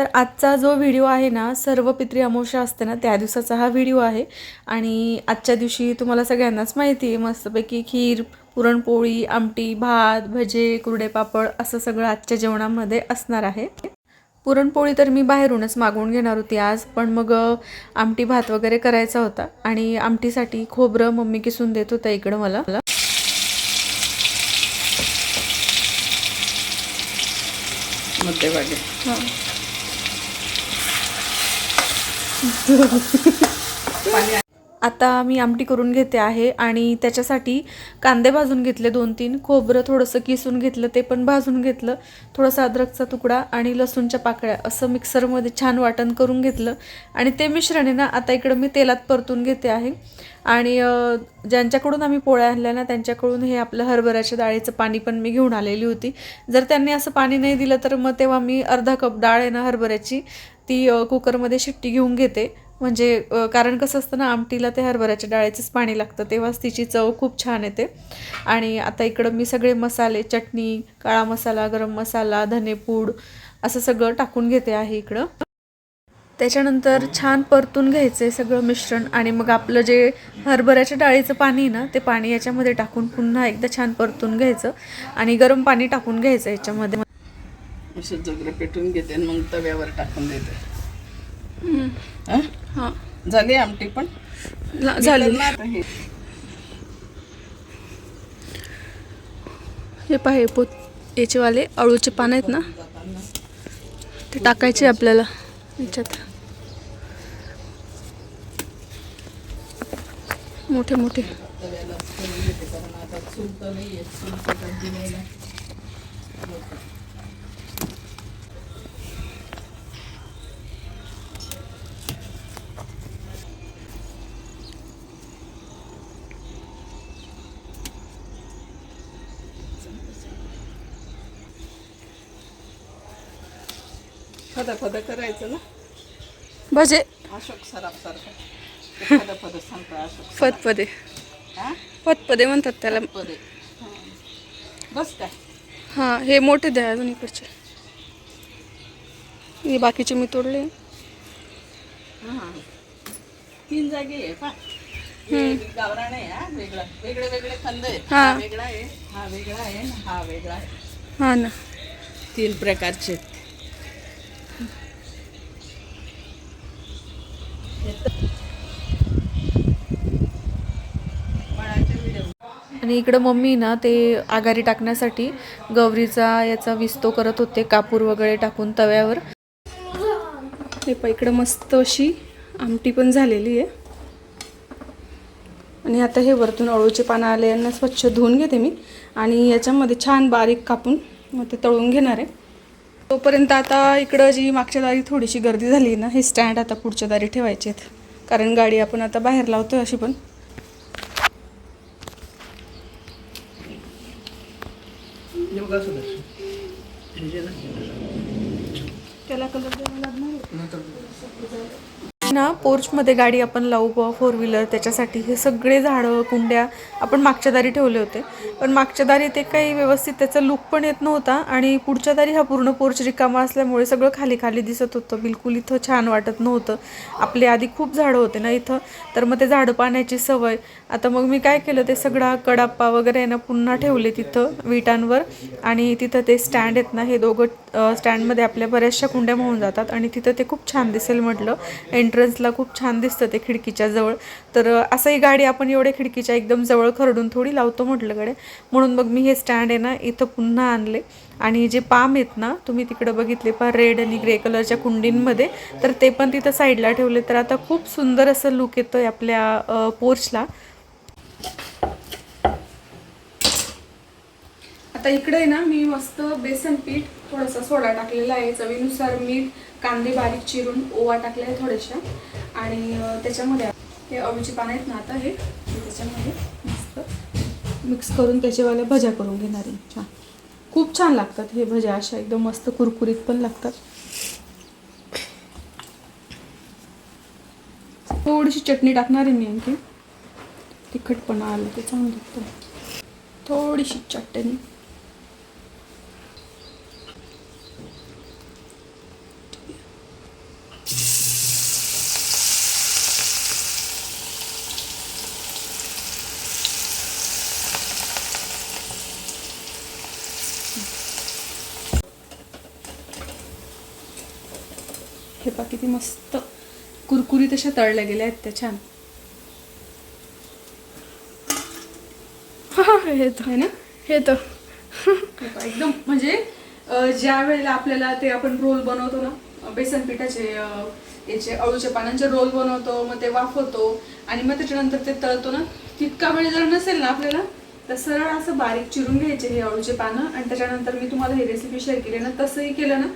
तर आजचा जो व्हिडिओ आहे ना सर्व पित्री अमावस्या असते ना त्या दिवसाचा हा व्हिडिओ आहे. आणि आजच्या दिवशी तुम्हाला सगळ्यांनाच माहिती आहे मस्तपैकी खीर पुरणपोळी आमटी भात भजे कुरडे पापड असं सगळं आजच्या जेवणामध्ये असणार आहे. पुरणपोळी तर मी बाहेरूनच मागवून घेणार होती आज पण मग आमटी भात वगैरे करायचा होता. आणि आमटीसाठी खोबरं मम्मी किसून देत होता इकडं मला. मध्यभागी आता मी आमटी करून घेते आहे आणि त्याच्यासाठी कांदे भाजून घेतले दोन तीन. खोबरं थोडंसं किसून घेतलं ते पण भाजून घेतलं. थोडासा अद्रकचा तुकडा आणि लसूणच्या पाकळ्या असं मिक्सरमध्ये छान वाटण करून घेतलं. आणि ते मिश्रण आहे ना आता इकडं मी तेलात परतून घेते आहे. आणि ज्यांच्याकडून आम्ही पोळ्या आणल्या ना त्यांच्याकडून हे आपलं हरभऱ्याच्या डाळीचं पाणी पण मी घेऊन आलेली होती. जर त्यांनी असं पाणी नाही दिलं तर मग तेव्हा मी अर्धा कप डाळ आहे ना हरभऱ्याची ती कुकरमध्ये शिट्टी घेऊन घेते. म्हणजे कारण कसं असतं ना आमटीला ते हरभऱ्याच्या डाळीचंच पाणी लागतं तेव्हाच तिची चव खूप छान येते. आणि आता इकडं मी सगळे मसाले चटणी काळा मसाला गरम मसाला धनेपूड असं सगळं टाकून घेते आहे इकडं. त्याच्यानंतर छान परतून घ्यायचं आहे सगळं मिश्रण आणि मग आपलं जे हरभऱ्याच्या डाळीचं पाणी आहे ना ते पाणी याच्यामध्ये टाकून पुन्हा एकदा छान परतून घ्यायचं आणि गरम पाणी टाकून घ्यायचं याच्यामध्ये. असं जगरं पेटून घेते आणि मग तव्यावर टाकून देते. हं? हां. झाली आमटी पण? झाली. हे हे पाहे पोत याचेवाले अळूचे पानं आहेत ना? ते टाकायचे आपल्याला याच्यात. मोठे मोठे तव्याला करून घेते कारण आता चूल तर नाही आहे चूल तर दिलेला फदा फदा करायचं ना? भजे अशोक सराफ सारखं. फदा फदा सांगतो अशोक फतपदे हा? फतपदे म्हणतात त्याला. पदे बस काय? हां हे मोठे द्या अजून इकडचे. हे बाकीचे मी तोडले. हां. तीन जागी आहे पा आहे वेगळा. वेगळे वेगळे खंद आहेत. हा. वेगळा आहे. हा वेगळा आहे. हा वेगळा आहे. हां ना. तीन प्रकारचे आणि इकडं मम्मी ना ते आघारी टाकण्यासाठी गौरीचा याचा विस्तो करत होते कापूर वगैरे टाकून तव्यावर. हे पण इकडं मस्त अशी आमटी पण झालेली आहे. आणि आता हे वरतून अळूचे पानं आले यांना स्वच्छ धुवून घेते मी. आणि याच्यामध्ये छान बारीक कापून मग ते तळून घेणार आहे. तोपर्यंत आता इकडं जी मागच्या दारी थोडीशी गर्दी झाली आहे ना हे स्टँड आता पुढच्या दारी ठेवायचे आहेत कारण गाडी आपण आता बाहेर लावतोय अशी पण. त्याला कलर द्यावा लागणार ना पोर्चमध्ये गाडी आपण लावू फोर व्हीलर त्याच्यासाठी हे सगळे झाडं कुंड्या आपण मागच्या दारी ठेवले होते. पण मागच्या दारी ते काही व्यवस्थित त्याचा लुक पण येत नव्हता आणि पुढच्या दारी हा पूर्ण पोर्च रिकामा असल्यामुळे सगळं खाली खाली दिसत होतं. बिलकुल इथं छान वाटत नव्हतं. आपले आधी खूप झाडं होते ना इथं. तर मग ते झाडं पाण्याची सवय. आता मग मी काय केलं ते सगळा कडाप्पा वगैरे आहे ना पुन्हा ठेवले तिथं विटांवर. आणि तिथं ते स्टँड आहेत ना हे दोघं स्टँडमध्ये आपल्या बऱ्याचशा कुंड्या होऊन जातात आणि तिथं ते खूप छान दिसेल म्हटलं. एंट्रन्सला खूप छान दिसतं ते खिडकीच्या जवळ. तर असंही गाडी आपण एवढ्या खिडकीच्या एकदम जवळ खरडून थोडी लावतो म्हटलं कडे म्हणून मग मी हे स्टँड आहे ना इथं पुन्हा आणले. आणि जे पाम आहेत ना तुम्ही तिकडं बघितले पहा रेड आणि ग्रे कलरच्या कुंडींमध्ये. तर ते पण तिथं साईडला ठेवले. तर आता खूप सुंदर असं लुक आहे आपल्या पोर्चला आता इकडे आहे ना मी मस्त बेसन पीठ थोडासा सोडा टाकलेला आहे. चवीनुसार मीठ कांदे बारीक चिरून ओवा टाकले आहे थोड्याशा. आणि त्याच्यामध्ये हे अळूची पानं आहेत ना आता हे त्याच्यामध्ये मस्त मिक्स करून त्याच्यावाल्या भज्या करून घेणार आहे. छान. खूप छान लागतात हे भज्या अशा एकदम मस्त कुरकुरीत पण लागतात. थोडीशी चटणी टाकणार आहे मी आणखी. तिखटपणा आलं ते चांगलं लागतं थोडीशी चटणी. किती मस्त कुरकुरीत अशा तळल्या गेल्या आहेत त्या छान. हे तर. आहे ना? हे तर. एकदम म्हणजे ज्या वेळेला आपल्याला ते आपण रोल बनवतो ना बेसन पिठाचे याचे अळूच्या पानांचे रोल बनवतो मग ते वाफवतो आणि मग त्याच्यानंतर ते तळतो ना तितका वेळ जर नसेल ना आपल्याला तर सरळ असं बारीक चिरून घ्यायचे हे अळूचे पानं आणि त्याच्यानंतर मी तुम्हाला ही रेसिपी शेअर केली ना तसंही केलं ना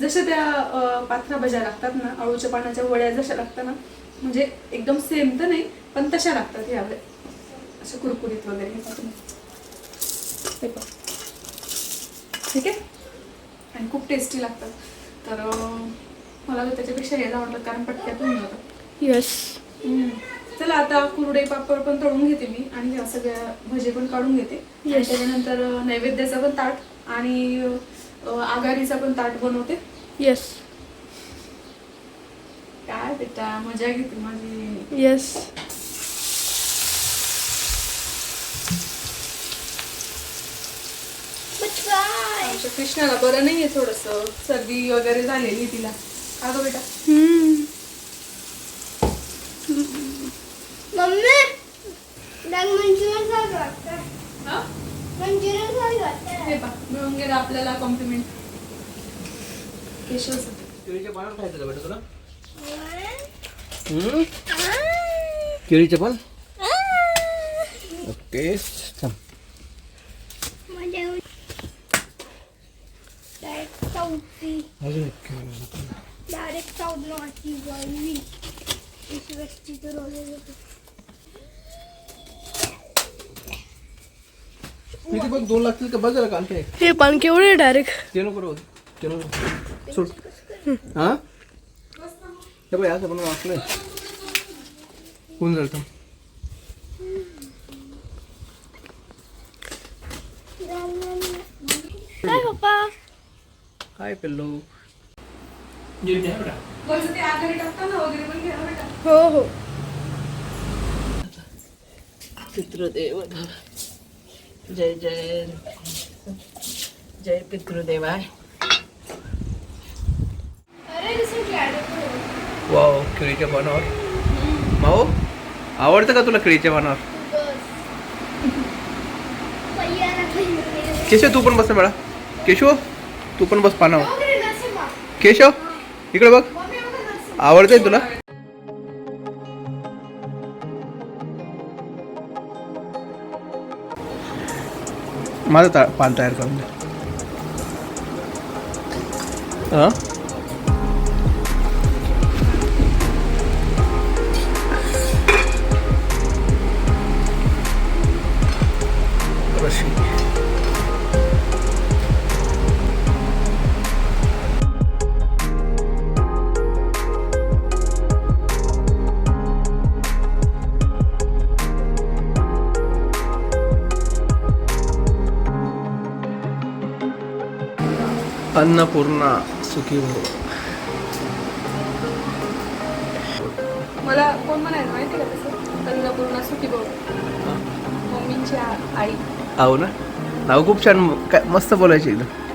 जसं त्या पात्रा भज्या लागतात ना अळूच्या पानाच्या वड्या जशा लागतात ना म्हणजे एकदम सेम तर नाही पण तशा लागतात ह्यावेळे अशा कुरकुरीत वगैरे हे. ठीक आहे? आणि खूप टेस्टी लागतात. तर मला त्याच्यापेक्षा यायला आवडलं कारण पटक्यात होऊन यस चला आता कुरडे पापड पण तळून घेते मी आणि ह्या सगळ्या भजे पण काढून घेते. त्याच्यानंतर नैवेद्याचा पण ताट आणि आघाडीचा पण ताट बनवते. यस काय बेटा मजा घेते माझी. यस कृष्णाला बरं नाहीये थोडस. सर्दी वगैरे झालेली तिला. का गं बेटा मम्मी डाग मंचुरियन खायचं वाटतं. हा? मंचुरियन खायचं वाटतं. पा मिळून गेलं आपल्याला कॉम्प्लिमेंट केशव केळीच्या पानावर खायचं का बेटा तुला. हम्म? केळीचे पान? ओके थांब. डायरेक्ट चौथी. अजून एक. डायरेक्ट चौथ नॉटी बॉली इस वस्ती तर रोले होते किती बघ दोन लागतील का? बघ जरा का आणखी एक. हे पान केवढे डायरेक्ट ते नको राहू दे. ते नको सोड. हा? हे बघ असं पण वाचलंय. होऊन जाईल थांब. काय पप्पा? काय पिल्लू? वरचं ते आघाडी टाकताना वगैरे पण घ्या बेटा हो हो. पितृदेव जय जय जय पितृदेवाय. वाव केळीच्या पानावर. माऊ आवडतं का तुला केळीच्या पानावर? केशव तू पण बस बाळा. केशव तू पण बस पानावर. केशव इकडे बघ. आवडतंय तुला? माझं ता पान तयार करून दे. अन्नपूर्णा सुखी हो. मला कोण म्हणायचं माहिती का तसं? अन्नपूर्णा सुखी भाऊ. मम्मीची आ- आई. आहो ना? नाव खूप छान काय मस्त बोलायचे एकदम.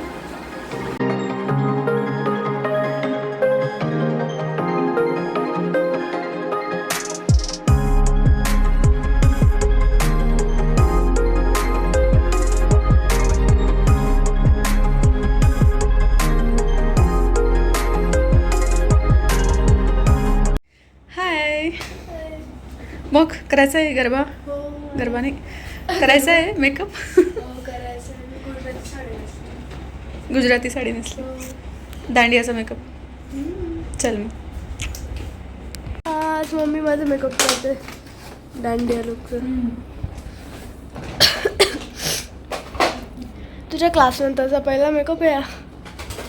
मग करायचं आहे गरबा? गरबा नाही. करायचा आहे मेकअप गुजराती साडी नेसली. दांडियाचा मेकअप चल मग. आज मम्मी माझा मेकअप करते. दांडिया लुक. तुझ्या क्लास नंतरचा पहिला मेकअप आहे हा.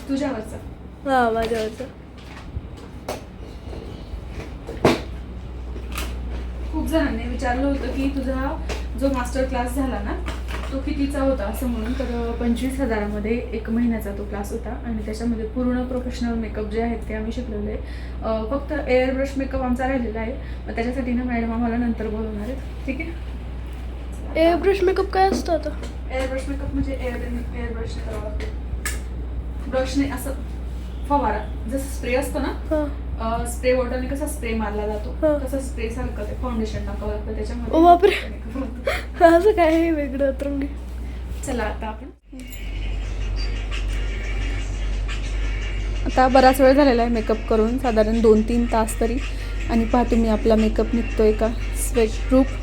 तुझ्यावरचा हा माझ्यावरचा खूप जणांनी विचारलं होतं की तुझा जो मास्टर क्लास झाला ना तो कितीचा होता असं म्हणून. तर पंचवीस हजारामध्ये एक महिन्याचा तो क्लास होता आणि त्याच्यामध्ये पूर्ण प्रोफेशनल मेकअप जे आहेत ते आम्ही शिकलेलो फक्त एअर ब्रश मेकअप आमचा राहिलेला आहे. मग त्याच्यासाठी ना मॅडम आम्हाला नंतर बोलवणार आहेत. ठीक आहे? ए ब्रश मेकअप काय असतो आता? एअर ब्रश मेकअप म्हणजे एअर एअर ब्रश करावं लागतो ब्रशने असं फवारा जसं स्प्रे असतो ना स्प्रे बॉटलने कसा स्प्रे मारला जातो. तसं स्प्रे सारखं ते फाउंडेशन टाकावं लागतं त्याच्यामध्ये बापरे. असं काय आहे वेगळं चला आता आपण. आता बराच वेळ झालेला आहे मेकअप करून साधारण दोन तीन तास तरी. आणि पहा तुम्ही आपला मेकअप निघतोय का? Sweat proof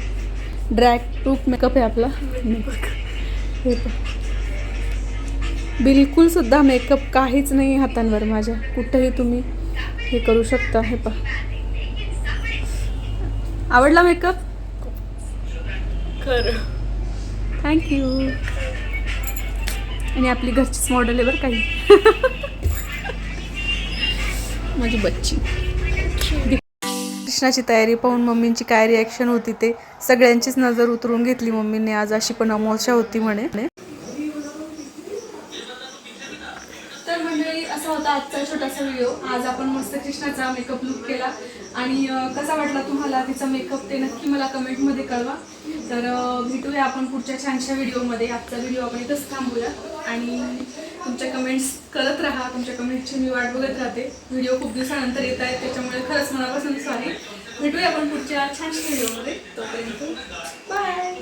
drag proof makeup आहे आपला. हे पहा. बिलकुल सुद्धा मेकअप काहीच नाही हातांवर माझ्या. कुठंही तुम्ही हे करू शकता हे पहा. आवडला मेकअप खरं. थँक्यू आणि आपली घरचीच मॉडेल आहे बरं काही माझी बच्ची. कृष्णाची तयारी पाहून मम्मींची काय रिॲक्शन होती ते सगळ्यांचीच नजर उतरून घेतली मम्मीने. आज अशी पण अमावस्या होती म्हणे. होता आजचा छोटासा व्हिडिओ आज आपण मस्त कृष्णाचा मेकअप लुक केला. आणि कसा वाटला तुम्हाला तिचा मेकअप ते नक्की मला कमेंटमध्ये कळवा. तर भेटूया आपण पुढच्या छानशा व्हिडिओमध्ये आजचा व्हिडिओ आपण इथंच थांबूया. आणि तुमच्या कमेंट्स करत राहा. तुमच्या कमेंट्सची मी वाट बघत राहते. व्हिडिओ खूप दिवसानंतर येत आहेत. त्याच्यामुळे खरंच मनापासून सॉरी भेटूया आपण पुढच्या छानशा व्हिडिओमध्ये तोपर्यंत बाय